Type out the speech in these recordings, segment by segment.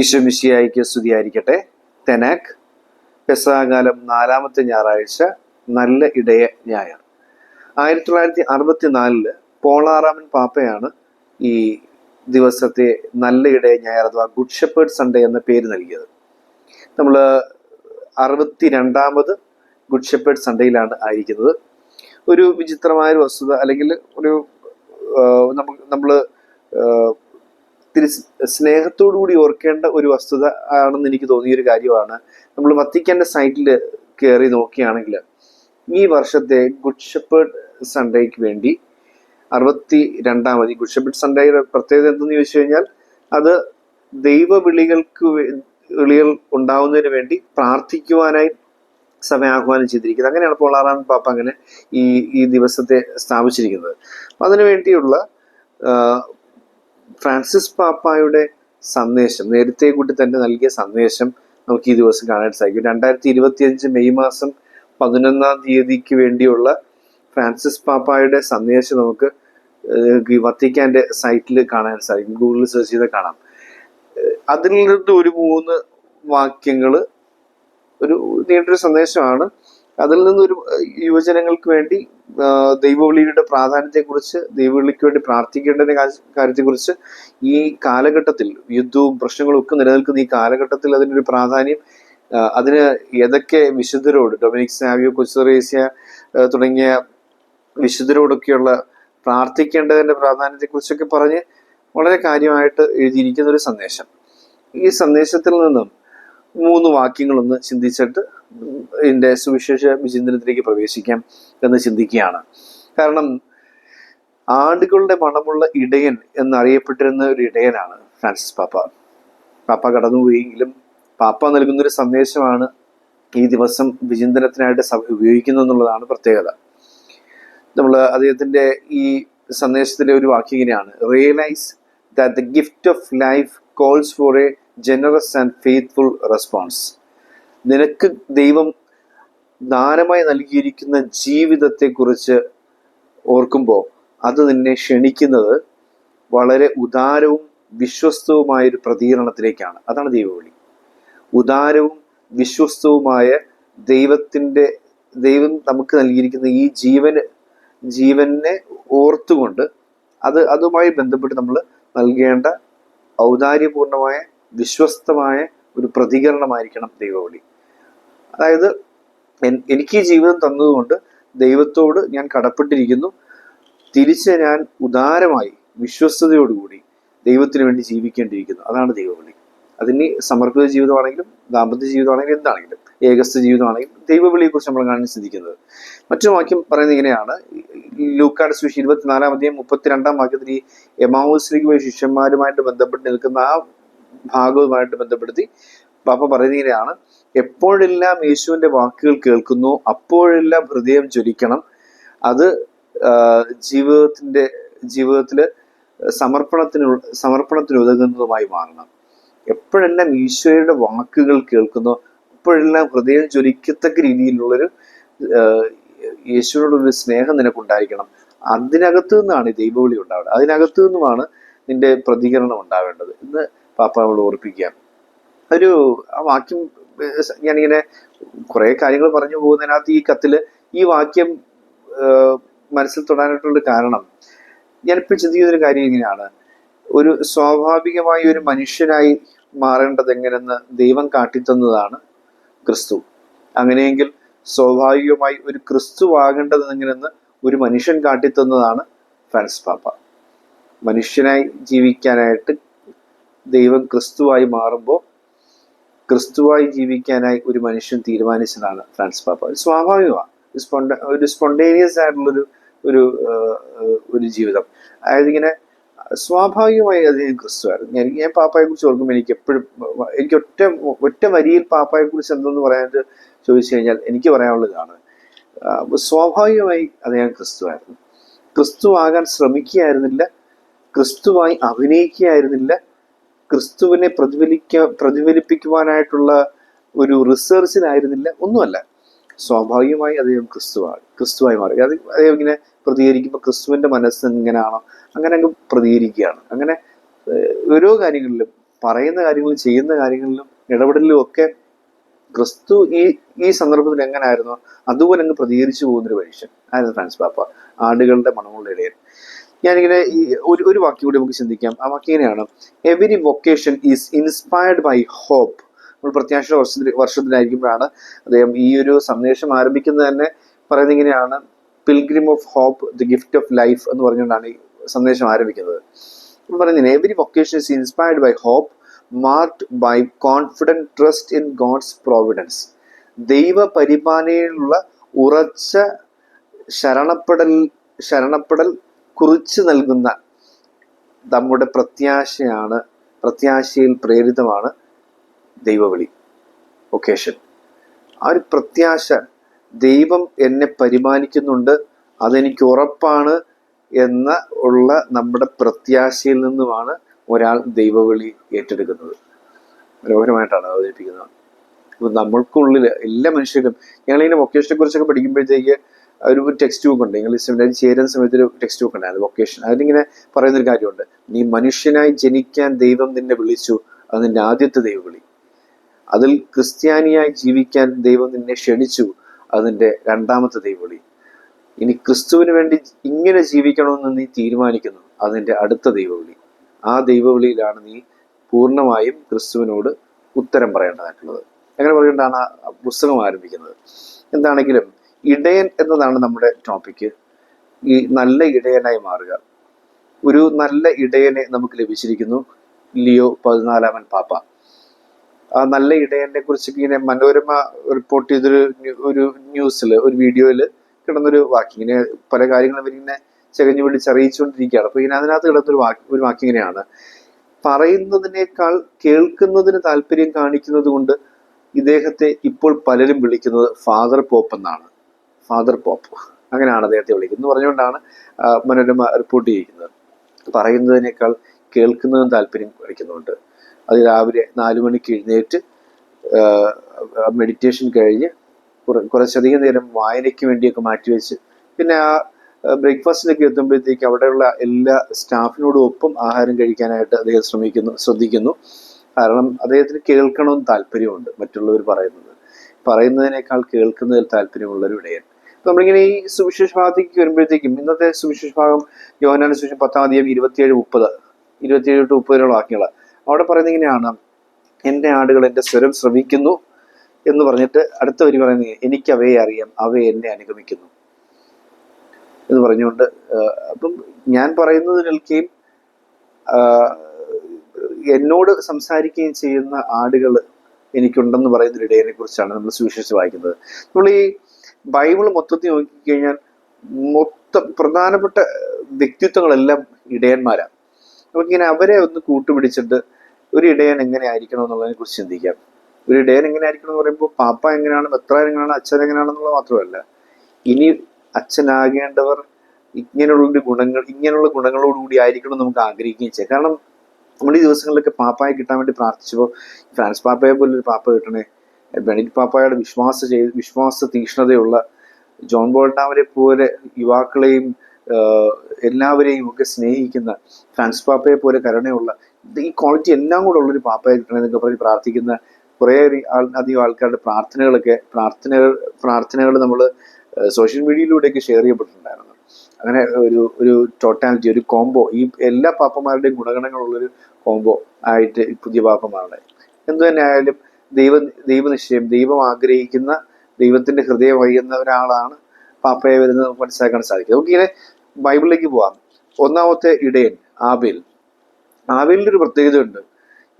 ഈശ്വമിശിയായിക്ക് സ്തുതിയായിരിക്കട്ടെ. തെനാക് പെസാകാലം നാലാമത്തെ ഞായറാഴ്ച നല്ല ഇടയ ഞായർ. ആയിരത്തി തൊള്ളായിരത്തി അറുപത്തി നാലിൽ പോളാറാമൻ പാപ്പയാണ് ഈ ദിവസത്തെ നല്ല ഇടയ ഞായർ അഥവാ ഗുഡ് ഷെപ്പേർഡ് സൺഡേ എന്ന പേര് നൽകിയത്. നമ്മൾ അറുപത്തി രണ്ടാമത് ഗുഡ് ഷെപ്പേർഡ് സൺഡേയിലാണ് ആയിരിക്കുന്നത്. ഒരു വിചിത്രമായ ഒരു വസ്തുത അല്ലെങ്കിൽ ഒരു നമ്മൾ തിരി സ്നേഹത്തോടു കൂടി ഓർക്കേണ്ട ഒരു വസ്തുത ആണെന്ന് എനിക്ക് തോന്നിയ ഒരു കാര്യമാണ്. നമ്മൾ വത്തിക്കാന്റെ സൈറ്റിൽ കയറി നോക്കുകയാണെങ്കിൽ ഈ വർഷത്തെ ഗുഡ് ഷെപ്പേർഡ് സൺഡേക്ക് വേണ്ടി അറുപത്തി രണ്ടാമത് ഗുഡ് ഷെപ്പേർഡ് സൺഡേയുടെ പ്രത്യേകത എന്തെന്ന് ചോദിച്ചു കഴിഞ്ഞാൽ അത് ദൈവവിളികൾക്ക് വിളികൾ ഉണ്ടാവുന്നതിന് വേണ്ടി പ്രാർത്ഥിക്കുവാനായി സമയം ആഹ്വാനം ചെയ്തിരിക്കുന്നത്. അങ്ങനെയാണ് പോളാറാൻ പാപ്പ അങ്ങനെ ഈ ഈ ദിവസത്തെ സ്ഥാപിച്ചിരിക്കുന്നത്. അതിനു വേണ്ടിയുള്ള ഫ്രാൻസിസ് പാപ്പായുടെ സന്ദേശം നേരത്തെ കൂട്ടി തന്നെ നൽകിയ സന്ദേശം നമുക്ക് ഈ ദിവസം കാണാൻ സാധിക്കും. രണ്ടായിരത്തി ഇരുപത്തി അഞ്ച് മെയ് മാസം പതിനൊന്നാം തീയതിക്ക് വേണ്ടിയുള്ള ഫ്രാൻസിസ് പാപ്പായുടെ സന്ദേശം നമുക്ക് വത്തിക്കാന്റെ സൈറ്റിൽ കാണാൻ സാധിക്കും. ഗൂഗിളിൽ സെർച്ച് ചെയ്താൽ കാണാം. അതിൽ നിന്ന് ഒരു മൂന്ന് വാക്യങ്ങൾ ഒരു നീണ്ടൊരു സന്ദേശമാണ്. അതിൽ നിന്നൊരു യുവജനങ്ങൾക്ക് വേണ്ടി ദൈവവിളിയുടെ പ്രാധാന്യത്തെക്കുറിച്ച് ദൈവവിളിക്ക് വേണ്ടി പ്രാർത്ഥിക്കേണ്ടതിന്റെ കാര്യത്തെക്കുറിച്ച് ഈ കാലഘട്ടത്തിൽ യുദ്ധവും പ്രശ്നങ്ങളും ഒക്കെ നിലനിൽക്കുന്ന ഈ കാലഘട്ടത്തിൽ അതിനൊരു പ്രാധാന്യം അതിന് ഏതൊക്കെ വിശുദ്ധരോട് ഡൊമിനിക് സാവിയോ കൊച്ചുറേസ്യ തുടങ്ങിയ വിശുദ്ധരോടൊക്കെയുള്ള പ്രാർത്ഥിക്കേണ്ടതിന്റെ പ്രാധാന്യത്തെക്കുറിച്ചൊക്കെ പറഞ്ഞ് വളരെ കാര്യമായിട്ട് എഴുതിയിരിക്കുന്ന ഒരു സന്ദേശം. ഈ സന്ദേശത്തിൽ നിന്നും മൂന്ന് വാക്യങ്ങളൊന്ന് ചിന്തിച്ചിട്ട് ഇതിന്റെ സുവിശേഷ വിചിന്തനത്തിലേക്ക് പ്രവേശിക്കാം എന്ന് ചിന്തിക്കുകയാണ്. കാരണം ആടുകളുടെ മണമുള്ള ഇടയൻ എന്നറിയപ്പെട്ടിരുന്ന ഒരു ഇടയനാണ് ഫ്രാൻസിസ് പാപ്പ. പാപ്പ കടന്നുപോയെങ്കിലും പാപ്പ നൽകുന്നൊരു സന്ദേശമാണ് ഈ ദിവസം വിചിന്തനത്തിനായിട്ട് സഭ ഉപയോഗിക്കുന്നു എന്നുള്ളതാണ് പ്രത്യേകത. നമ്മൾ അദ്ദേഹത്തിന്റെ ഈ സന്ദേശത്തിലെ ഒരു വാക്യം ഇങ്ങനെയാണ്. Realise that the gift of life calls for a generous and faithful response നിനക്ക് ദൈവം ദാനമായി നൽകിയിരിക്കുന്ന ജീവിതത്തെക്കുറിച്ച് ഓർക്കുമ്പോൾ അത് നിന്നെ ക്ഷണിക്കുന്നത് വളരെ ഉദാരവും വിശ്വസ്തവുമായ ഒരു പ്രതികരണത്തിലേക്കാണ്. അതാണ് ദൈവവിളി. ഉദാരവും വിശ്വസ്തവുമായ ദൈവത്തിന്റെ ദൈവം നമുക്ക് നൽകിയിരിക്കുന്ന ഈ ജീവന് ജീവനെ ഓർത്തുകൊണ്ട് അത് അതുമായി ബന്ധപ്പെട്ട് നമ്മൾ നൽകേണ്ട ഔദാര്യപൂർണമായ വിശ്വസ്തമായ ഒരു പ്രതികരണമായിരിക്കണം ദൈവവിളി. അതായത് എനിക്ക് ഈ ജീവിതം തന്നതുകൊണ്ട് ദൈവത്തോട് ഞാൻ കടപ്പെട്ടിരിക്കുന്നു. തിരിച്ച് ഞാൻ ഉദാരമായി വിശ്വസ്തയോടുകൂടി ദൈവത്തിന് വേണ്ടി ജീവിക്കേണ്ടിയിരിക്കുന്നു. അതാണ് ദൈവവിളി. അതിന് സമർപ്പിത ജീവിതമാണെങ്കിലും ദാമ്പത്യ ജീവിതമാണെങ്കിലും എന്താണെങ്കിലും ഏകസ്ഥ ജീവിതമാണെങ്കിലും ദൈവവിളിയെക്കുറിച്ച് നമ്മൾ കാണാൻ ചിന്തിക്കുന്നത് മറ്റൊരു വാക്യം പറയുന്നത് ഇങ്ങനെയാണ്. ലൂക്കാട് സുവിശേഷം ഇരുപത്തിനാലാം അധ്യായം മുപ്പത്തിരണ്ടാം വാക്യത്തിൽ ഈ എമാവൂസിലേക്ക് പോയ ശിഷ്യന്മാരുമായിട്ട് ബന്ധപ്പെട്ട് നിൽക്കുന്ന ആ ഭാഗവുമായിട്ട് ബന്ധപ്പെടുത്തി പാപ്പ പറയുന്നത് എപ്പോഴെല്ലാം യേശുവിന്റെ വാക്കുകൾ കേൾക്കുന്നു അപ്പോഴെല്ലാം ഹൃദയം ജ്വലിക്കണം. അത് ജീവിതത്തിന്റെ ജീവിതത്തിൽ സമർപ്പണത്തിന് സമർപ്പണത്തിന് ഉതകുന്നതുമായി മാറണം. എപ്പോഴെല്ലാം ഈശോയുടെ വാക്കുകൾ കേൾക്കുന്നു അപ്പോഴെല്ലാം ഹൃദയം ജ്വലിക്കത്തക്ക രീതിയിലുള്ളൊരു യേശുവിനോടൊരു സ്നേഹം നിനക്കുണ്ടായിരിക്കണം. അതിനകത്തു നിന്നാണ് ഈ ദൈവവിളി ഉണ്ടാവേണ്ടത് അതിനകത്തു നിന്നുമാണ് നിന്റെ പ്രതികരണം ഉണ്ടാവേണ്ടത് എന്ന് പാപ്പ നമ്മൾ ഓർപ്പിക്കുക ഒരു ആ വാക്യം ഞാനിങ്ങനെ കുറെ കാര്യങ്ങൾ പറഞ്ഞു പോകുന്നതിനകത്ത് ഈ കത്തിൽ ഈ വാക്യം മനസ്സിൽ തൊടാനായിട്ടുള്ള കാരണം. ഞാനിപ്പോൾ ചിന്തിക്കുന്ന ഒരു കാര്യം ഇങ്ങനെയാണ്. ഒരു സ്വാഭാവികമായി ഒരു മനുഷ്യനായി മാറേണ്ടത് എങ്ങനെയെന്ന് ദൈവം കാട്ടിത്തന്നതാണ് ക്രിസ്തു. അങ്ങനെയെങ്കിൽ സ്വാഭാവികമായി ഒരു ക്രിസ്തു ആകേണ്ടത് എങ്ങനെയെന്ന് ഒരു മനുഷ്യൻ കാട്ടിത്തന്നതാണ് ഫ്രാൻസ് പാപ്പ. മനുഷ്യനായി ജീവിക്കാനായിട്ട് ദൈവം ക്രിസ്തുവായി മാറുമ്പോൾ ക്രിസ്തുവായി ജീവിക്കാനായി ഒരു മനുഷ്യൻ തീരുമാനിച്ചതാണ് ഫ്രാൻസ് പാപ്പ ഒരു സ്വാഭാവികമാണ്. ഒരു സ്പോണ്ട ഒരു സ്പോണ്ടേനിയസ് ആയിട്ടുള്ളൊരു ഒരു ഒരു ജീവിതം. അതായത് ഇങ്ങനെ സ്വാഭാവികമായി അദ്ദേഹം ക്രിസ്തുവായിരുന്നു. ഞാൻ ഞാൻ പാപ്പയെ കുറിച്ച് ഓർക്കുമ്പോൾ എനിക്ക് എപ്പോഴും എനിക്ക് ഒറ്റ ഒറ്റ വരിയിൽ പാപ്പയെ കുറിച്ച് എന്തെന്ന് പറയാനായിട്ട് ചോദിച്ചു കഴിഞ്ഞാൽ എനിക്ക് പറയാനുള്ളതാണ് സ്വാഭാവികമായി അദ്ദേഹം ക്രിസ്തുവായിരുന്നു. ക്രിസ്തു ആകാൻ ശ്രമിക്കുകയായിരുന്നില്ല. ക്രിസ്തുവായി അഭിനയിക്കുകയായിരുന്നില്ല. ക്രിസ്തുവിനെ പ്രതിഫലിക്ക പ്രതിഫലിപ്പിക്കുവാനായിട്ടുള്ള ഒരു റിസർച്ചിലായിരുന്നില്ല ഒന്നുമല്ല. സ്വാഭാവികമായി അദ്ദേഹം ക്രിസ്തുവാണ് ക്രിസ്തുവായി മാറി. അത് അദ്ദേഹം ഇങ്ങനെ പ്രതികരിക്കുമ്പോൾ ക്രിസ്തുവിന്റെ മനസ്സ് എങ്ങനെയാണോ അങ്ങനെ അങ്ങ് പ്രതികരിക്കുകയാണ്. അങ്ങനെ ഓരോ കാര്യങ്ങളിലും പറയുന്ന കാര്യങ്ങളും ചെയ്യുന്ന കാര്യങ്ങളിലും ഇടപെടലിലും ഒക്കെ ക്രിസ്തു ഈ ഈ സന്ദർഭത്തിൽ എങ്ങനെയായിരുന്നോ അതുപോലെ അങ്ങ് പ്രതികരിച്ചു പോകുന്നൊരു മനുഷ്യൻ ആയിരുന്നു ഫ്രാൻസ് പാപ്പ. ആടുകളുടെ മണമുള്ള ഇടയൻ. ഞാനിങ്ങനെ ഒരു ഒരു വാക്യം കൂടി നമുക്ക് ചിന്തിക്കാം. ആ വാക്യം ഇങ്ങനെയാണ് every vocation is inspired by hope നമ്മൾ പ്രത്യാശ വർഷത്തിൽ വർഷത്തിലായിരിക്കുമ്പോഴാണ് അദ്ദേഹം ഈ ഒരു സന്ദേശം ആരംഭിക്കുന്നത് തന്നെ പറയുന്നത് ഇങ്ങനെയാണ്. Pilgrim of hope the gift of life എന്ന് പറഞ്ഞുകൊണ്ടാണ് ഈ സന്ദേശം ആരംഭിക്കുന്നത്. നമ്മൾ പറയുന്നത് every vocation is inspired by hope marked by confident trust in God's providence ദൈവ പരിപാലനയിലുള്ള ഉറച്ച ശരണപ്പെടൽ ശരണപ്പെടൽ കുറിച്ച് നൽകുന്ന നമ്മുടെ പ്രത്യാശയാണ് പ്രത്യാശയിൽ പ്രേരിതമാണ് ദൈവവിളി ഒക്കേഷൻ ആ ഒരു പ്രത്യാശ ദൈവം എന്നെ പരിപാലിക്കുന്നുണ്ട് അതെനിക്ക് ഉറപ്പാണ് എന്ന ഉള്ള നമ്മുടെ പ്രത്യാശയിൽ നിന്നുമാണ് ഒരാൾ ദൈവവിളി ഏറ്റെടുക്കുന്നത്. മനോഹരമായിട്ടാണ് അവതരിപ്പിക്കുന്നത്. അപ്പൊ നമ്മൾക്കുള്ളിൽ എല്ലാ മനുഷ്യരും ഞങ്ങളിങ്ങനെ വൊക്കേഷനെ കുറിച്ചൊക്കെ പഠിക്കുമ്പോഴത്തേക്ക് ഒരു ടെക്സ്റ്റ് ബുക്ക് ഉണ്ട്. നിങ്ങൾ സെമിനാരി ചേരുന്ന സമയത്ത് ഒരു ടെക്സ്റ്റ് ബുക്ക് ഉണ്ടായിരുന്നു വൊക്കേഷൻ അതിലിങ്ങനെ പറയുന്നൊരു കാര്യമുണ്ട്. നീ മനുഷ്യനായി ജനിക്കാൻ ദൈവം നിന്നെ വിളിച്ചു. അത് നിന്റെ ആദ്യത്തെ ദൈവവിളി. അതിൽ ക്രിസ്ത്യാനിയായി ജീവിക്കാൻ ദൈവം നിന്നെ ക്ഷണിച്ചു. അതിന്റെ രണ്ടാമത്തെ ദൈവവിളി. ഇനി ക്രിസ്തുവിന് വേണ്ടി ഇങ്ങനെ ജീവിക്കണമെന്ന് നീ തീരുമാനിക്കുന്നു. അതിന്റെ അടുത്ത ദൈവവിളി. ആ ദൈവവിളിയിലാണ് നീ പൂർണമായും ക്രിസ്തുവിനോട് ഉത്തരം പറയേണ്ടതായിട്ടുള്ളത്. അങ്ങനെ പറയേണ്ടാണ് ആ പുസ്തകം ആരംഭിക്കുന്നത്. എന്താണെങ്കിലും ഇടയൻ എന്നതാണ് നമ്മുടെ ടോപ്പിക് ഈ നല്ല ഇടയനായി മാറുക. ഒരു നല്ല ഇടയനെ നമുക്ക് ലഭിച്ചിരിക്കുന്നു ലിയോ പതിനാലാമൻ പാപ്പ. ആ നല്ല ഇടയനെ കുറിച്ച് ഇങ്ങനെ മനോരമ റിപ്പോർട്ട് ചെയ്തൊരു ഒരു ന്യൂസിൽ ഒരു വീഡിയോയിൽ കിടന്നൊരു വാക്ക്. ഇങ്ങനെ പല കാര്യങ്ങളും ഇവരിങ്ങനെ ചകഞ്ഞു വിളിച്ച് അറിയിച്ചുകൊണ്ടിരിക്കുകയാണ്. അപ്പൊ ഇങ്ങനെ അതിനകത്ത് കിടന്നൊരു വാക്ക് ഒരു വാക്ക് ഇങ്ങനെയാണ്. പറയുന്നതിനേക്കാൾ കേൾക്കുന്നതിന് താല്പര്യം കാണിക്കുന്നത് കൊണ്ട് ഇദ്ദേഹത്തെ ഇപ്പോൾ പലരും വിളിക്കുന്നത് ഫാദർ പോപ്പ് എന്നാണ്. Father Pope. അങ്ങനെയാണ് അദ്ദേഹത്തെ വിളിക്കുന്നത്. പറഞ്ഞുകൊണ്ടാണ് മനോരമ റിപ്പോർട്ട് ചെയ്യിക്കുന്നത് പറയുന്നതിനേക്കാൾ കേൾക്കുന്നതും താല്പര്യം കാണിക്കുന്നുണ്ട് അത് രാവിലെ നാലു മണിക്ക് എഴുന്നേറ്റ് മെഡിറ്റേഷൻ കഴിഞ്ഞ് കുറ- കുറച്ചധികം നേരം വായനയ്ക്ക് വേണ്ടിയൊക്കെ മാറ്റിവെച്ച് പിന്നെ ആ ബ്രേക്ക്ഫാസ്റ്റിലേക്ക് എത്തുമ്പോഴത്തേക്ക് അവിടെയുള്ള എല്ലാ സ്റ്റാഫിനോടും ഒപ്പം ആഹാരം കഴിക്കാനായിട്ട് അദ്ദേഹം ശ്രമിക്കുന്നു ശ്രദ്ധിക്കുന്നു. കാരണം അദ്ദേഹത്തിന് കേൾക്കണമെന്ന് താല്പര്യമുണ്ട് മറ്റുള്ളവർ പറയുന്നത്. പറയുന്നതിനേക്കാൾ കേൾക്കുന്നതിൽ താല്പര്യമുള്ളൊരു ഇടയൻ നമ്മളിങ്ങനെ ഈ സുവിശേഷ ഭാഗത്തേക്ക് വരുമ്പോഴത്തേക്കും ഇന്നത്തെ സുവിശേഷ ഭാഗം യോഹനാന സുവിശേഷം പത്താം തീയതി ഇരുപത്തിയേഴ് മുപ്പത് ഇരുപത്തിയേഴ് ടു മുപ്പത് വരെയുള്ള വാക്യങ്ങൾ. അവിടെ പറയുന്നത് ഇങ്ങനെയാണ്. എന്റെ ആടുകൾ എന്റെ സ്വരം ശ്രമിക്കുന്നു എന്ന് പറഞ്ഞിട്ട് അടുത്ത വരി പറയുന്നത് എനിക്ക് അവയെ അറിയാം അവയെ എന്നെ അനുഗമിക്കുന്നു എന്ന് പറഞ്ഞുകൊണ്ട് അപ്പം ഞാൻ പറയുന്നത് കേൾക്കുകയും എന്നോട് സംസാരിക്കുകയും ചെയ്യുന്ന ആടുകൾ എനിക്കുണ്ടെന്ന് പറയുന്ന ഒരു ഇടയനെ കുറിച്ചാണ് നമ്മൾ സുവിശേഷിച്ച് വായിക്കുന്നത്. നമ്മൾ ഈ ബൈബിൾ മൊത്തത്തിൽ നോക്കിക്കഴിഞ്ഞാൽ മൊത്തം പ്രധാനപ്പെട്ട വ്യക്തിത്വങ്ങളെല്ലാം ഇടയന്മാരാണ് നമുക്കിങ്ങനെ അവരെ ഒന്ന് കൂട്ടുപിടിച്ചിട്ട് ഒരു ഇടയൻ എങ്ങനെ ആയിരിക്കണം എന്നുള്ളതിനെ കുറിച്ച് ചിന്തിക്കാം. ഒരു ഇടയൻ എങ്ങനെ ആയിരിക്കണം എന്ന് പറയുമ്പോൾ പാപ്പ എങ്ങനെയാണ് എത്ര എങ്ങനെയാണ് അച്ഛൻ എങ്ങനെയാണെന്നുള്ളത് മാത്രമല്ല ഇനി അച്ഛനാകേണ്ടവർ ഇങ്ങനെയുള്ള ഗുണങ്ങൾ ഇങ്ങനെയുള്ള ഗുണങ്ങളോടുകൂടി ആയിരിക്കണം നമുക്ക് ആഗ്രഹിക്കുകയും ചെയ്യാം. കാരണം നമ്മൾ ഈ ദിവസങ്ങളിലൊക്കെ പാപ്പായെ കിട്ടാൻ വേണ്ടി പ്രാർത്ഥിച്ചപ്പോൾ ഫ്രാൻസ് പാപ്പയെ പോലെ ഒരു പാപ്പ കിട്ടണേ ബെനിറ്റ് പാപ്പായുടെ വിശ്വാസ ചെയ്ത് വിശ്വാസ തീക്ഷ്ണതയുള്ള ജോൺ ബോൾട്ടാമരെ പോലെ യുവാക്കളെയും എല്ലാവരെയും ഒക്കെ സ്നേഹിക്കുന്ന ഫ്രാൻസ് പാപ്പയെ പോലെ കരുണയുള്ള ഈ ക്വാളിറ്റി എല്ലാം കൂടെ ഉള്ളൊരു പാപ്പയെ കിട്ടണമെന്നൊക്കെ പറഞ്ഞ് പ്രാർത്ഥിക്കുന്ന കുറേ അധികം ആൾക്കാരുടെ പ്രാർത്ഥനകളൊക്കെ പ്രാർത്ഥനകൾ പ്രാർത്ഥനകൾ നമ്മൾ സോഷ്യൽ മീഡിയയിലൂടെയൊക്കെ ഷെയർ ചെയ്യപ്പെട്ടിട്ടുണ്ടായിരുന്നു. അങ്ങനെ ഒരു ഒരു ടോട്ടാലിറ്റി ഒരു കോംബോ ഈ എല്ലാ പാപ്പമാരുടെയും ഗുണഗണങ്ങളുള്ളൊരു കോംബോ ആയിട്ട് പുതിയ പാപ്പമാരുടെ എന്തു തന്നെ ആയാലും ദൈവ ദൈവനിശ്ചയം ദൈവം ആഗ്രഹിക്കുന്ന ദൈവത്തിന്റെ ഹൃദയം വഹിക്കുന്ന ഒരാളാണ് പാപ്പയെ വരുന്നത് നമുക്ക് മനസ്സിലാക്കാൻ സാധിക്കും. നമുക്കിങ്ങനെ ബൈബിളിലേക്ക് പോവാം. ഒന്നാമത്തെ ഇടയൻ ആബേൽ. ആബേലിന്റെ ഒരു പ്രത്യേകതയുണ്ട്.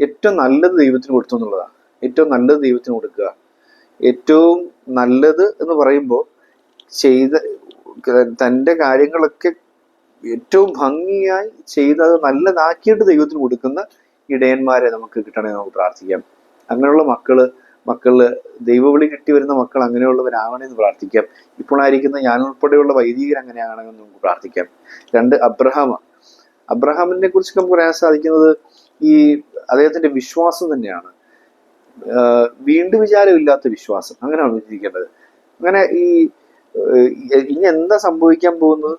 ഏറ്റവും നല്ലത് ദൈവത്തിന് കൊടുത്തു എന്നുള്ളതാണ്. ഏറ്റവും നല്ലത് ദൈവത്തിന് കൊടുക്കുക. ഏറ്റവും നല്ലത് എന്ന് പറയുമ്പോൾ ചെയ്ത തന്റെ കാര്യങ്ങളൊക്കെ ഏറ്റവും ഭംഗിയായി ചെയ്ത് അത് നല്ലതാക്കിയിട്ട് ദൈവത്തിന് കൊടുക്കുന്ന ഇടയന്മാരെ നമുക്ക് കിട്ടണമെന്ന് നമുക്ക് പ്രാർത്ഥിക്കാം. അങ്ങനെയുള്ള മക്കൾ മക്കൾ ദൈവവിളി കിട്ടി വരുന്ന മക്കൾ അങ്ങനെയുള്ളവരാവണമെന്ന് പ്രാർത്ഥിക്കാം. ഇപ്പോഴായിരിക്കുന്ന ഞാൻ ഉൾപ്പെടെയുള്ള വൈദികർ അങ്ങനെയാണെന്ന് നമുക്ക് പ്രാർത്ഥിക്കാം. രണ്ട് അബ്രഹാം. അബ്രഹാമിനെ കുറിച്ച് നമുക്ക് പറയാൻ സാധിക്കുന്നത് ഈ അദ്ദേഹത്തിന്റെ വിശ്വാസം തന്നെയാണ്. വീണ്ടും വിചാരമില്ലാത്ത വിശ്വാസം. അങ്ങനെയാണ് വിചാരിക്കേണ്ടത്. അങ്ങനെ ഈ ഇനി എന്താ സംഭവിക്കാൻ പോകുന്നത്?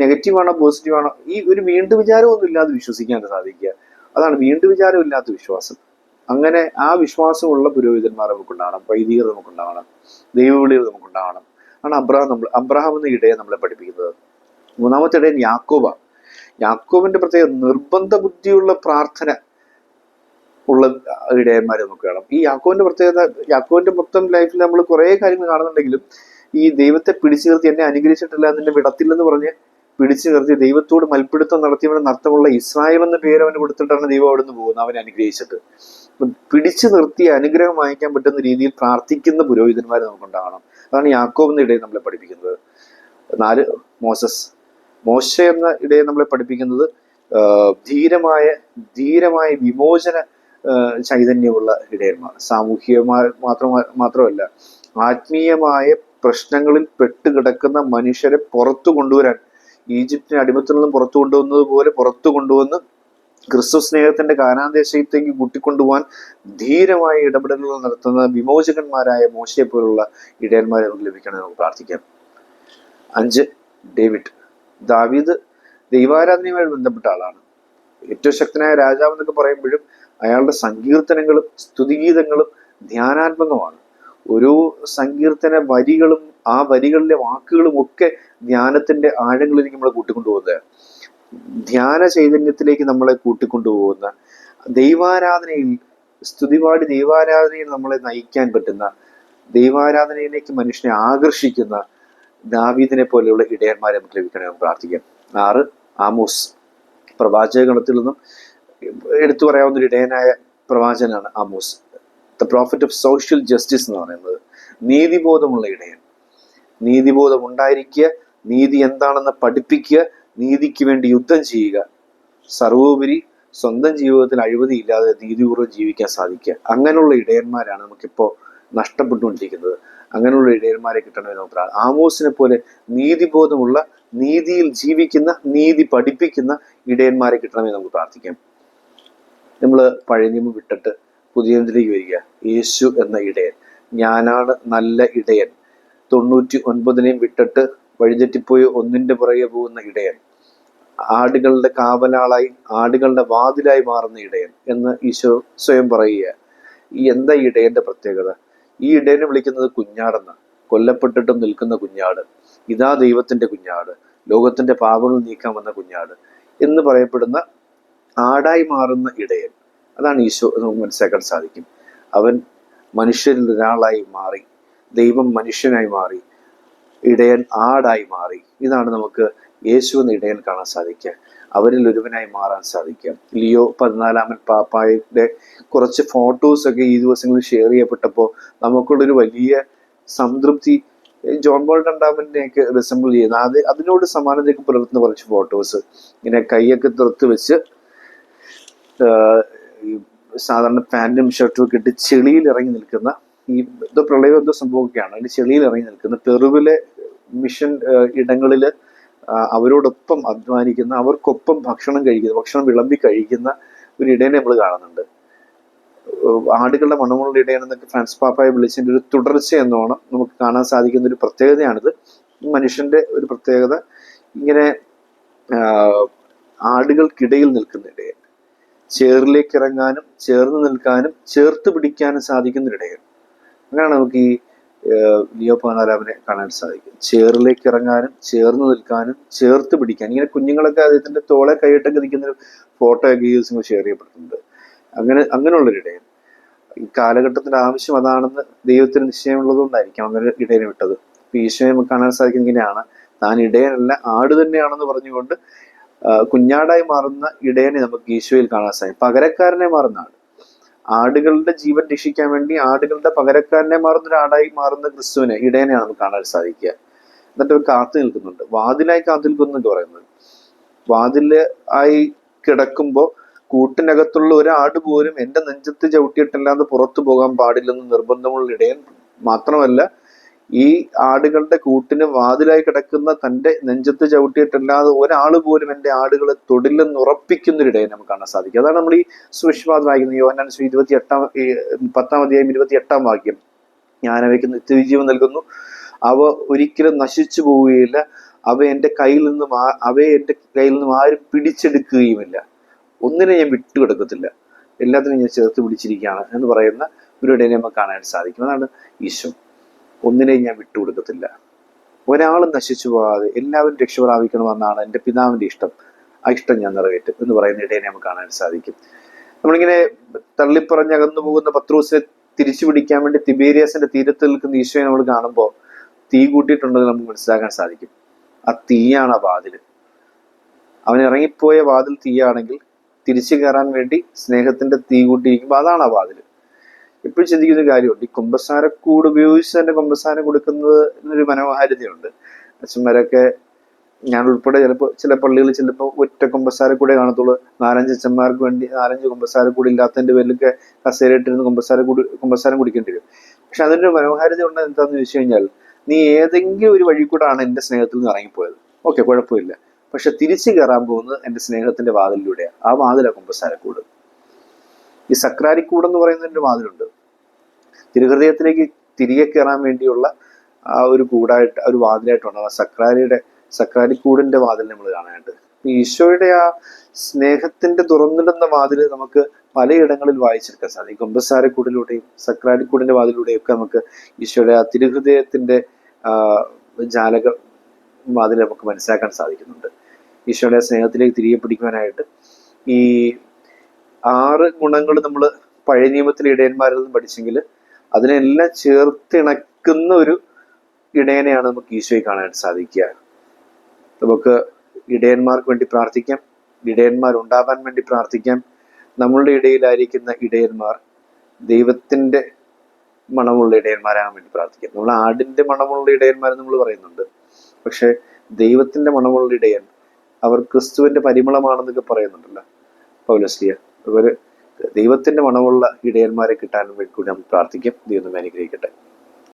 നെഗറ്റീവ് ആണോ പോസിറ്റീവ് ആണോ? ഈ ഒരു വീണ്ടും വിചാരമൊന്നും ഇല്ലാതെ വിശ്വസിക്കാൻ സാധിക്കുക. അതാണ് വീണ്ടും വിചാരമില്ലാത്ത വിശ്വാസം. അങ്ങനെ ആ വിശ്വാസമുള്ള പുരോഹിതന്മാർ നമുക്കുണ്ടാവണം വൈദികർ നമുക്കുണ്ടാവണം ദൈവവിളികൾ നമുക്കുണ്ടാവണം ആണ് അബ്രഹാം നമ്മൾ അബ്രഹാം എന്ന ഇടയെ നമ്മളെ പഠിപ്പിക്കുന്നത്. മൂന്നാമത്തെ ഇടയൻ യാക്കോബ യാക്കോബിന്റെ പ്രത്യേക നിർബന്ധ ബുദ്ധിയുള്ള പ്രാർത്ഥന ഉള്ള ഇടയന്മാർ നമുക്ക് വേണം ഈ യാക്കോവിന്റെ പ്രത്യേകത യാക്കോവിന്റെ മൊത്തം ലൈഫിൽ നമ്മൾ കുറേ കാര്യങ്ങൾ കാണുന്നുണ്ടെങ്കിലും ഈ ദൈവത്തെ പിടിച്ചു നിർത്തി എന്നെ അനുഗ്രഹിച്ചിട്ടില്ല എന്നെ വിടത്തില്ലെന്ന് പറഞ്ഞ് പിടിച്ചു നിർത്തി ദൈവത്തോട് മൽപ്പിടുത്തം നടത്തിയവന് നർത്തമുള്ള ഇസ്രായേൽ എന്ന പേര് അവന് കൊടുത്തിട്ടാണ് ദൈവം അവിടെ നിന്ന് പോകുന്നത് അവനെ അനുഗ്രഹിച്ചിട്ട് പിടിച്ചു നിർത്തി അനുഗ്രഹം വാങ്ങിക്കാൻ പറ്റുന്ന രീതിയിൽ പ്രാർത്ഥിക്കുന്ന പുരോഹിതന്മാർ നമുക്കുണ്ടാകണം അതാണ് യാക്കോബ് എന്ന ഇടയെ നമ്മളെ പഠിപ്പിക്കുന്നത്. നാല് മോസസ്. മോശ എന്ന ഇടയെ നമ്മളെ പഠിപ്പിക്കുന്നത് ധീരമായ ധീരമായ വിമോചന ചൈതന്യമുള്ള ഇടയന്മാർ. സാമൂഹികമായ മാത്രം മാത്രമല്ല ആത്മീയമായ പ്രശ്നങ്ങളിൽ പെട്ടുകിടക്കുന്ന മനുഷ്യരെ പുറത്തു കൊണ്ടുവരാൻ ഈജിപ്തിനെ അടിമത്തിൽ നിന്നും പുറത്തു കൊണ്ടുവന്നത് പോലെ പുറത്തു കൊണ്ടുവന്ന് ക്രിസ്തു സ്നേഹത്തിന്റെ കാനാന്തേശത്തേക്ക് കൂട്ടിക്കൊണ്ടുപോകാൻ ധീരമായ ഇടപെടലുകൾ നടത്തുന്ന വിമോചകന്മാരായ മോശയെ പോലുള്ള ഇടയന്മാരെ നമുക്ക് ലഭിക്കണമെന്ന് നമുക്ക് പ്രാർത്ഥിക്കാം. അഞ്ച് ഡേവിഡ്. ദാവീദ് ദൈവാരാധനയുമായി ബന്ധപ്പെട്ട ആളാണ്. ഏറ്റവും ശക്തനായ രാജാവ് എന്നൊക്കെ പറയുമ്പോഴും അയാളുടെ സങ്കീർത്തനങ്ങളും സ്തുതിഗീതങ്ങളും ധ്യാനാത്മകമാണ്. ഓരോ സങ്കീർത്തന വരികളും ആ വരികളിലെ വാക്കുകളും ഒക്കെ ധ്യാനത്തിന്റെ ആഴങ്ങളിലേക്ക് നമ്മളെ കൂട്ടിക്കൊണ്ടുപോകുന്നത്. ധ്യാന ചൈതന്യത്തിലേക്ക് നമ്മളെ കൂട്ടിക്കൊണ്ടുപോകുന്ന ദൈവാരാധനയിൽ സ്തുതിപാടി ദൈവാരാധനയിൽ നമ്മളെ നയിക്കാൻ പറ്റുന്ന ദൈവാരാധനയിലേക്ക് മനുഷ്യനെ ആകർഷിക്കുന്ന ദാവീദിനെ പോലെയുള്ള ഇടയന്മാരെ നമുക്ക് ലഭിക്കണമെന്ന് പ്രാർത്ഥിക്കാം. ആറ് ആമോസ്. പ്രവാചക ഗണത്തിൽ നിന്നും എടുത്തു പറയാവുന്ന ഒരു ഇടയനായ പ്രവാചകനാണ് Amos. The prophet of social justice എന്ന് പറയുന്നത് നീതിബോധമുള്ള ഇടയൻ. നീതിബോധം ഉണ്ടായിരിക്കുക നീതി എന്താണെന്ന് പഠിപ്പിക്കുക നീതിക്ക് വേണ്ടി യുദ്ധം ചെയ്യുക സർവോപരി സ്വന്തം ജീവിതത്തിൽ അഴിമതിയില്ലാതെ നീതിപൂർവം ജീവിക്കാൻ സാധിക്കുക. അങ്ങനെയുള്ള ഇടയന്മാരാണ് നമുക്കിപ്പോൾ നഷ്ടപ്പെട്ടുകൊണ്ടിരിക്കുന്നത്. അങ്ങനെയുള്ള ഇടയന്മാരെ കിട്ടണമെന്ന് നമുക്ക് ആമോസിനെ പോലെ നീതിബോധമുള്ള നീതിയിൽ ജീവിക്കുന്ന നീതി പഠിപ്പിക്കുന്ന ഇടയന്മാരെ കിട്ടണമെന്ന് നമുക്ക് പ്രാർത്ഥിക്കാം. നമ്മൾ പഴയ നിയമം വിട്ടിട്ട് പുതിയ നിയമത്തിലേക്ക് വരിക. യേശു എന്ന ഇടയൻ. ഞാനാണ് നല്ല ഇടയൻ. തൊണ്ണൂറ്റി ഒൻപതിനെയും വിട്ടിട്ട് വഴിതെറ്റിപ്പോയി ഒന്നിന്റെ പുറകെ പോകുന്ന ഇടയൻ. ആടുകളുടെ കാവലാളായി ആടുകളുടെ വാതിലായി മാറുന്ന ഇടയൻ എന്ന് ഈശോ സ്വയം പറയുക. ഈ എന്താ ഈ ഇടയന്റെ പ്രത്യേകത? ഈ ഇടയനെ വിളിക്കുന്നത് കുഞ്ഞാടെന്ന്. കൊല്ലപ്പെട്ടിട്ടും നിൽക്കുന്ന കുഞ്ഞാട്. ഇതാ ദൈവത്തിന്റെ കുഞ്ഞാട്. ലോകത്തിന്റെ പാപങ്ങൾ നീക്കാൻ വന്ന കുഞ്ഞാട് എന്ന് പറയപ്പെടുന്ന ആടായി മാറുന്ന ഇടയൻ. അതാണ് ഈശോ നമുക്ക് മനസ്സിലാക്കാൻ സാധിക്കും. അവൻ മനുഷ്യരിൽ ഒരാളായി മാറി. ദൈവം മനുഷ്യനായി മാറി. ഇടയൻ ആടായി മാറി. ഇതാണ് നമുക്ക് യേശു എന്ന ഇടയൻ കാണാൻ സാധിക്കുക. അവരിൽ ഒരുവനായി മാറാൻ സാധിക്കുക. ലിയോ പതിനാലാമൻ പാപ്പായുടെ കുറച്ച് ഫോട്ടോസ് ഒക്കെ ഈ ദിവസങ്ങളിൽ ഷെയർ ചെയ്യപ്പെട്ടപ്പോൾ നമുക്കുള്ളൊരു വലിയ സംതൃപ്തി ജോൺ ബോൾ രണ്ടാമനെയൊക്കെ റിസംബിൾ ചെയ്യുന്ന. അത് അതിനോട് സമാനതയൊക്കെ പുലർത്തുന്ന കുറച്ച് ഫോട്ടോസ്. ഇങ്ങനെ കൈയൊക്കെ തുറത്ത് വെച്ച് സാധാരണ പാന്റും ഷർട്ടും ഒക്കെ ഇട്ട് ചെളിയിൽ ഇറങ്ങി നിൽക്കുന്ന ഈ എന്തോ പ്രളയം എന്തോ സംഭവമൊക്കെയാണ് അതിന്റെ ചെളിയിൽ ഇറങ്ങി നിൽക്കുന്ന പെറുവിലെ മിഷൻ ഇടങ്ങളിൽ അവരോടൊപ്പം അധ്വാനിക്കുന്ന അവർക്കൊപ്പം ഭക്ഷണം കഴിക്കുന്ന ഭക്ഷണം വിളമ്പി കഴിക്കുന്ന ഒരു ഇടയനെ നമ്മൾ കാണുന്നുണ്ട്. ആടുകളുടെ മണമുള്ള ഇടയാണെന്നൊക്കെ ഫ്രാൻസ് പാപ്പായെ വിളിച്ചതിന്റെ ഒരു തുടർച്ച എന്നോണം നമുക്ക് കാണാൻ സാധിക്കുന്ന ഒരു പ്രത്യേകതയാണിത്. മനുഷ്യന്റെ ഒരു പ്രത്യേകത ഇങ്ങനെ ആടുകൾക്കിടയിൽ നിൽക്കുന്ന ചേറിലേക്ക് ഇറങ്ങാനും ചേർന്ന് നിൽക്കാനും ചേർത്ത് പിടിക്കാനും സാധിക്കുന്ന ഒരു ഇടയൻ അങ്ങനെയാണ് നമുക്ക് ഈ ലിയോ പതിനാലാമിനെ കാണാൻ സാധിക്കും ചേറിലേക്ക് ഇറങ്ങാനും ചേർന്ന് നിൽക്കാനും ചേർത്ത് പിടിക്കാൻ. ഇങ്ങനെ കുഞ്ഞുങ്ങളൊക്കെ അദ്ദേഹത്തിന്റെ തോളെ കൈയിട്ടൊക്കെ നിൽക്കുന്ന ഒരു ഫോട്ടോ ഒക്കെ ദിവസങ്ങൾ ഷെയർ ചെയ്യപ്പെടുന്നുണ്ട്. അങ്ങനെ അങ്ങനെയുള്ളൊരു ഈ കാലഘട്ടത്തിന്റെ ആവശ്യം അതാണെന്ന് ദൈവത്തിന് നിശ്ചയമുള്ളതുകൊണ്ടായിരിക്കാം അങ്ങനെ ഇടയനെ വിട്ടത്. ഇപ്പൊ ഈശോയെ നമുക്ക് കാണാൻ സാധിക്കുന്ന ഇങ്ങനെയാണ്. താൻ ഇടയനല്ല ആട് തന്നെയാണെന്ന് പറഞ്ഞുകൊണ്ട് കുഞ്ഞാടായി മാറുന്ന ഇടയനെ നമുക്ക് ഈശോയിൽ കാണാൻ സാധിക്കും. പകരക്കാരനെ മാറുന്ന ആട്. ആടുകളുടെ ജീവൻ രക്ഷിക്കാൻ വേണ്ടി ആടുകളുടെ പകരക്കാരനെ മാറുന്ന ഒരു ആടായി മാറുന്ന ക്രിസ്തുവിനെ ഇടയനെയാണ് നമുക്ക് കാണാൻ സാധിക്കുക. എന്നിട്ട് അവർ കാത്തു നിൽക്കുന്നുണ്ട്. വാതിലായി കാത്തു നിൽക്കുന്നു എന്നൊക്കെ പറയുന്നത്. വാതിൽ ആയി കിടക്കുമ്പോൾ കൂട്ടിനകത്തുള്ള ഒരാട് പോലും എന്റെ നെഞ്ചത്ത് ചവിട്ടിയിട്ടല്ലാതെ പുറത്തു പോകാൻ പാടില്ലെന്ന് നിർബന്ധമുള്ള ഇടയൻ മാത്രമല്ല ഈ ആടുകളുടെ കൂട്ടിന് വാതിലായി കിടക്കുന്ന തന്റെ നെഞ്ചത്ത് ചവിട്ടിയിട്ടല്ലാതെ ഒരാൾ പോലും എന്റെ ആടുകളെ തൊടില്ലെന്ന് ഉറപ്പിക്കുന്നൊരിടയെ നമുക്ക് കാണാൻ സാധിക്കും. അതാണ് നമ്മൾ ഈ സുവിശ്വാസം വായിക്കുന്നത്. യോഹന്നാൻ ഇരുപത്തി എട്ടാം പത്താം അധ്യായം ഇരുപത്തി എട്ടാം വാക്യം. ഞാൻ അവയ്ക്ക് നിത്യജീവൻ നൽകുന്നു. അവ ഒരിക്കലും നശിച്ചു പോവുകയില്ല. അവ എന്റെ കയ്യിൽ നിന്ന് അവയെ എന്റെ കയ്യിൽ നിന്നും ആരും പിടിച്ചെടുക്കുകയുമില്ല. ഒന്നിനെ ഞാൻ വിട്ടുകൊടുക്കത്തില്ല. എല്ലാത്തിനും ഞാൻ ചേർത്ത് പിടിച്ചിരിക്കുകയാണ് എന്ന് പറയുന്ന ഒരു ഇടയനെ നമുക്ക് കാണാൻ സാധിക്കും. അതാണ് ഈശോ. ഒന്നിനെയും ഞാൻ വിട്ടുകൊടുക്കത്തില്ല. ഒരാളും നശിച്ചു പോകാതെ എല്ലാവരും രക്ഷപ്രാപിക്കണമെന്നാണ് എന്റെ പിതാവിന്റെ ഇഷ്ടം. ആ ഇഷ്ടം ഞാൻ നിറവേറ്റും എന്ന് പറയുന്ന ഇടയനെ നമുക്ക് കാണാൻ സാധിക്കും. നമ്മളിങ്ങനെ തള്ളിപ്പറഞ്ഞകന്നു പോകുന്ന പത്രൂസിനെ തിരിച്ചു പിടിക്കാൻ വേണ്ടി തിബേരിയസിന്റെ തീരത്ത് നിൽക്കുന്ന ഈശോയെ നമ്മൾ കാണുമ്പോൾ തീ കൂട്ടിയിട്ടുണ്ടെന്ന് നമുക്ക് മനസ്സിലാക്കാൻ സാധിക്കും. ആ തീയാണ് ആ വാതിൽ അവൻ ഇറങ്ങിപ്പോയ വാതിൽ തീയാണെങ്കിൽ തിരിച്ചു കയറാൻ വേണ്ടി സ്നേഹത്തിന്റെ തീ കൂട്ടിയിരിക്കുമ്പോൾ അതാണ് ആ വാതിൽ എപ്പോഴും ചിന്തിക്കുന്ന കാര്യമുണ്ട്. ഈ കുമ്പസാരക്കൂട് ഉപയോഗിച്ച് തന്നെ കുമ്പസാരം കൊടുക്കുന്നത് എന്നൊരു മനോഹാരിതയുണ്ട്. അച്ഛന്മാരൊക്കെ ഞാൻ ഉൾപ്പെടെ ചിലപ്പോൾ ചില പള്ളികളിൽ ചിലപ്പോൾ ഒറ്റ കുമ്പസാരക്കൂടെ കാണത്തുള്ളൂ. നാലഞ്ച് അച്ഛന്മാർക്ക് വേണ്ടി നാലഞ്ച് കുമ്പസാരക്കൂടി ഇല്ലാത്തതിന്റെ പേരിലൊക്കെ കസേരയിട്ടിരുന്ന് കുമ്പസാരക്കൂടി കുമ്പസാരം കുടിക്കേണ്ടി വരും പക്ഷെ അതിന്റെ ഒരു മനോഹാരിത ഉണ്ടെന്ന് എന്താണെന്ന് ചോദിച്ചു കഴിഞ്ഞാൽ നീ ഏതെങ്കിലും ഒരു വഴി കൂടാണ് എന്റെ സ്നേഹത്തിൽ നിന്ന് ഇറങ്ങിപ്പോയത്. ഓക്കെ കുഴപ്പമില്ല. പക്ഷെ തിരിച്ചു കയറാൻ പോകുന്നത് എന്റെ സ്നേഹത്തിന്റെ വാതിലിലൂടെയാണ്. ആ വാതിലാണ് കുമ്പസാരക്കൂട്. ഈ സക്രാരിക്കൂട് എന്ന് പറയുന്നതിന്റെ വാതിലുണ്ട്. തിരുഹൃദയത്തിലേക്ക് തിരികെ കയറാൻ വേണ്ടിയുള്ള ആ ഒരു കൂടായിട്ട് ഒരു വാതിലായിട്ടുണ്ട് ആ സക്രാരിയുടെ സക്രാരിക്കൂടിന്റെ വാതിൽ നമ്മൾ കാണാനായിട്ട് ഈശോയുടെ ആ സ്നേഹത്തിന്റെ തുറന്നിടുന്ന വാതിൽ നമുക്ക് പലയിടങ്ങളിൽ വായിച്ചെടുക്കാൻ സാധിക്കും. കുമ്പസാരക്കൂടിലൂടെയും സക്രാരിക്കൂടിന്റെ വാതിലൂടെയും ഒക്കെ നമുക്ക് ഈശോയുടെ ആ തിരുഹൃദയത്തിന്റെ ജാലക വാതിൽ നമുക്ക് മനസ്സിലാക്കാൻ സാധിക്കുന്നുണ്ട്. ഈശോയുടെ സ്നേഹത്തിലേക്ക് തിരികെ പിടിക്കുവാനായിട്ട് ഈ ആറ് ഗുണങ്ങൾ നമ്മൾ പഴയ നിയമത്തിലെ ഇടയന്മാരിൽ നിന്ന് പഠിച്ചെങ്കിൽ അതിനെല്ലാം ചേർത്തിണക്കുന്ന ഒരു ഇടയനെയാണ് നമുക്ക് ഈശോയെ കാണാൻ സാധിക്കുക. നമുക്ക് ഇടയന്മാർക്ക് വേണ്ടി പ്രാർത്ഥിക്കാം. ഇടയന്മാർ ഉണ്ടാവാൻ വേണ്ടി പ്രാർത്ഥിക്കാം. നമ്മളുടെ ഇടയിലായിരിക്കുന്ന ഇടയന്മാർ ദൈവത്തിന്റെ മണമുള്ള ഇടയന്മാരാകാൻ വേണ്ടി പ്രാർത്ഥിക്കാം. നമ്മൾ ആടിന്റെ മണമുള്ള ഇടയന്മാർ നമ്മൾ പറയുന്നുണ്ട്. പക്ഷേ ദൈവത്തിന്റെ മണമുള്ള ഇടയൻ അവർ ക്രിസ്തുവിന്റെ പരിമളമാണെന്നൊക്കെ പറയുന്നുണ്ടല്ലോ പൗലസ്ലിയ അവർ ദൈവത്തിന്റെ മണമുള്ള ഇടയന്മാരെ കിട്ടാൻ വേണ്ടി കൂടി നമുക്ക് പ്രാർത്ഥിക്കാം. ദൈവം അനുഗ്രഹിക്കട്ടെ.